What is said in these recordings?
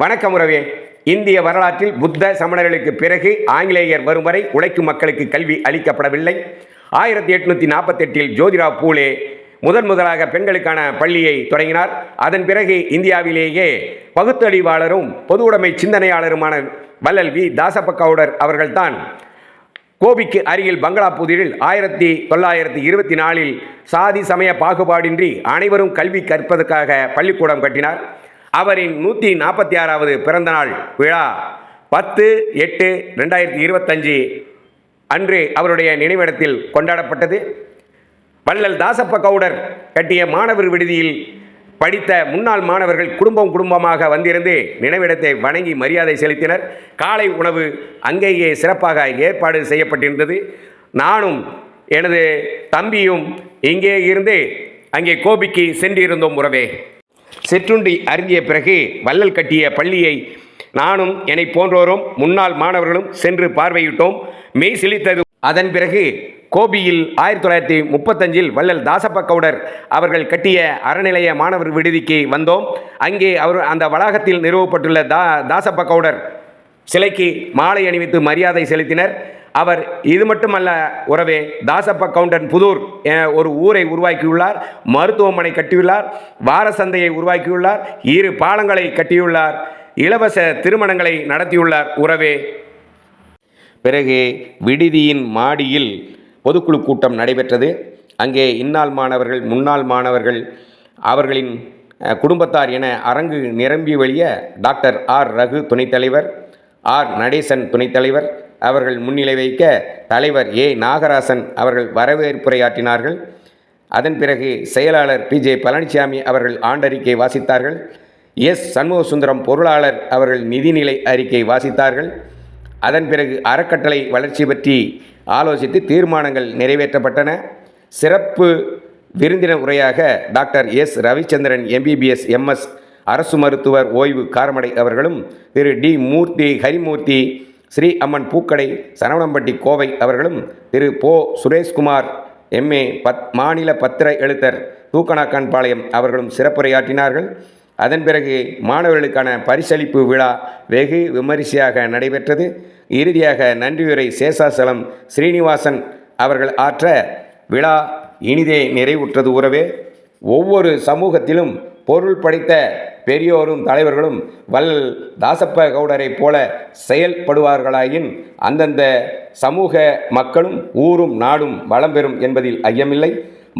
வணக்கம் உறவே. இந்திய வரலாற்றில் புத்த சமணர்களுக்கு பிறகு ஆங்கிலேயர் வரும் வரை உழைக்கும் மக்களுக்கு கல்வி அளிக்கப்படவில்லை. ஆயிரத்தி எட்நூற்றி நாற்பத்தெட்டில் ஜோதிரா பூலே முதன் முதலாக பெண்களுக்கான பள்ளியை தொடங்கினார். அதன் பிறகு இந்தியாவிலேயே பகுத்தறிவாளரும் பொது உடைமை சிந்தனையாளருமான வல்லல் வி. தாசப்பக்கவுடர் அவர்கள்தான் கோபிக்கு அருகில் பங்களா புதிரில் ஆயிரத்தி தொள்ளாயிரத்தி இருபத்தி நாலில் சாதி சமய பாகுபாடின்றி அனைவரும் கல்வி கற்பதற்காக பள்ளிக்கூடம் கட்டினார். அவரின் நூற்றி நாற்பத்தி ஆறாவது பிறந்தநாள் விழா. பத்து எட்டு ரெண்டாயிரத்தி இருபத்தஞ்சு அன்று அவருடைய நினைவிடத்தில் கொண்டாடப்பட்டது. வள்ளல் தாசப்ப கவுடர் கட்டிய மாணவர் விடுதியில் படித்த முன்னாள் மாணவர்கள் குடும்பம் குடும்பமாக வந்திருந்து நினைவிடத்தை வணங்கி மரியாதை செலுத்தினர். காலை உணவு அங்கேயே சிறப்பாக ஏற்பாடு செய்யப்பட்டிருந்தது. நானும் எனது தம்பியும் இங்கே இருந்து அங்கே கோபிக்கு சென்றிருந்தோம் உறவே. சிற்றுண்டி அருந்திய பிறகு வள்ளல் கட்டிய பள்ளியை நானும் என்னை போன்றோரும் முன்னாள் மாணவர்களும் சென்று பார்வையிட்டோம். மெய் சிலித்தது. அதன் பிறகு கோபியில் ஆயிரத்தி தொள்ளாயிரத்தி முப்பத்தஞ்சில் வள்ளல் தாசப்ப கவுடர் அவர்கள் கட்டிய அறநிலைய மாணவர் விடுதிக்கு வந்தோம். அங்கே அவர் அந்த வளாகத்தில் நிறுவப்பட்டுள்ள தா தாசப்ப கவுடர் சிலைக்கு மாலை அணிவித்து மரியாதை செலுத்தினர். அவர் இது மட்டுமல்ல உறவே தாசப்ப கவுண்டன் புதூர் ஒரு ஊரை உருவாக்கியுள்ளார் மருத்துவமனை கட்டியுள்ளார் வார சந்தையை உருவாக்கியுள்ளார் இரு பாலங்களை கட்டியுள்ளார் இலவச திருமணங்களை நடத்தியுள்ளார் உறவே. பிறகு விடுதியின் மாடியில் பொதுக்குழு கூட்டம் நடைபெற்றது. அங்கே இந்நாள் மாணவர்கள் முன்னாள் மாணவர்கள் அவர்களின் குடும்பத்தார் என அரங்கு நிரம்பி வழிய டாக்டர் ஆர் ரகு துணைத்தலைவர் ஆர் நடேசன் துணைத்தலைவர் அவர்கள் முன்னிலை வைக்க தலைவர் ஏ. நாகராசன் அவர்கள் வரவேற்புரையாற்றினார்கள். அதன் பிறகு செயலாளர் பி. ஜே. பழனிசாமி அவர்கள் ஆண்டறிக்கை வாசித்தார்கள். எஸ். சண்முகசுந்தரம் பொருளாளர் அவர்கள் நிதிநிலை அறிக்கை வாசித்தார்கள். அதன் பிறகு அறக்கட்டளை வளர்ச்சி பற்றி ஆலோசித்து தீர்மானங்கள் நிறைவேற்றப்பட்டன. சிறப்பு விருந்தினர் உரையாக doctor S. Ravichandran MBBS MS அரசு மருத்துவர் ஓய்வு காரமடை அவர்களும் திரு. டி. மூர்த்தி ஹரிமூர்த்தி ஸ்ரீ அம்மன் பூக்கடை சரவணம்பட்டி கோவை அவர்களும் திரு போ. சுரேஷ்குமார் எம்ஏ பத் மாநில பத்திர எழுத்தர் தூக்கணாக்கான்பாளையம் அவர்களும் சிறப்புரையாற்றினார்கள். அதன் பிறகு மாணவர்களுக்கான பரிசளிப்பு விழா வெகு விமரிசையாக நடைபெற்றது. இறுதியாக நன்றியுரை சேஷாசலம் ஸ்ரீனிவாசன் அவர்கள் ஆற்ற விழா இனிதே நிறைவுற்றது உறவே. ஒவ்வொரு சமூகத்திலும் பொருள் படைத்த பெரியோரும் தலைவர்களும் வல் தாசப்ப கவுடரைப் போல செயல்படுவார்களாயின் அந்தந்த சமூக மக்களும் ஊரும் நாடும் வளம் பெறும் என்பதில் ஐயமில்லை.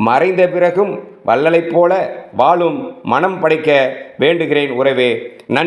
மறைந்த பிறகும் வள்ளலைப் போல வாழும் மனம் படைக்க வேண்டுகிறேன் உறவே. நன்றி.